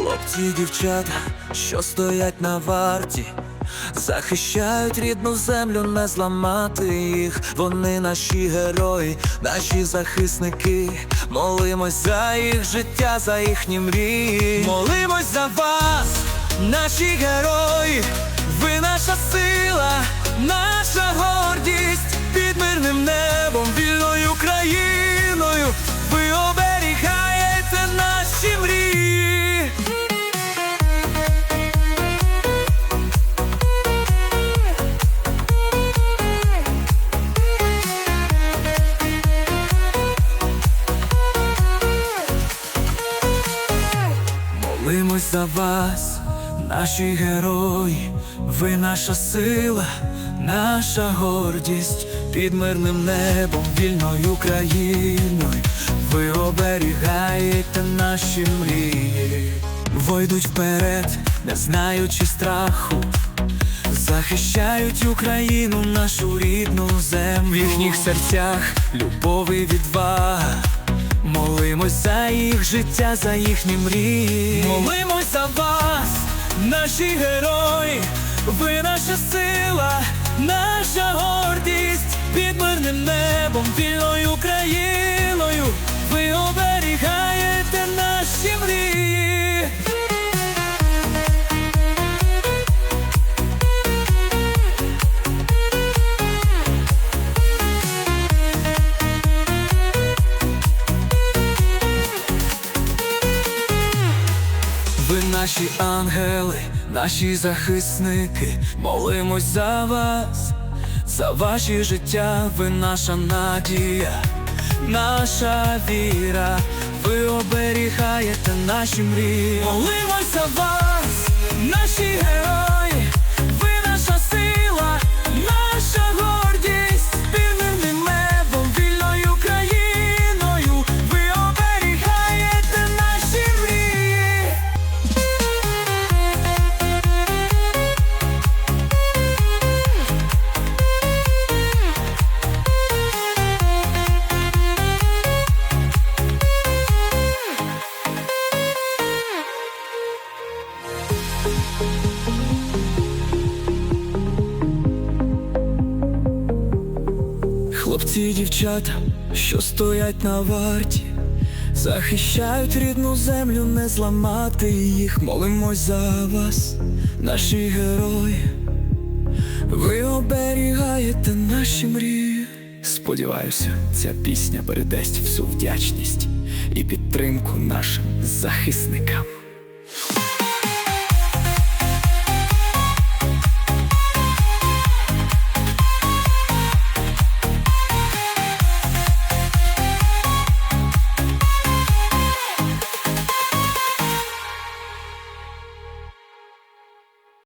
Хлопці, і дівчата, що стоять на варті, захищають рідну землю, не зламати їх. Вони наші герої, наші захисники. Молимось за їх життя, за їхні мрії. Молимось за вас, наші герої. Молимось за вас, наші герої, ви наша сила, наша гордість. Під мирним небом, вільною країною. Ви оберігаєте наші мрії, войдуть вперед, не знаючи страху. Захищають Україну, нашу рідну землю. В їхніх серцях любов і відвага Молимось за їх життя, за їхні мрії. Молимось за вас, наші герої, ви наша сила, наша гордість. Під мирним небом, вільною наші ангели, наші захисники, молимось за вас, за ваші життя, ви наша надія, наша віра, ви оберігаєте наші мрії. Молимось за вас, наші герої, Хлопці дівчата, що стоять на варті, захищають рідну землю, не зламати їх. Молимось за вас, наші герої. Ви оберігаєте наші мрії. Сподіваюся, ця пісня передасть всю вдячність і підтримку нашим захисникам.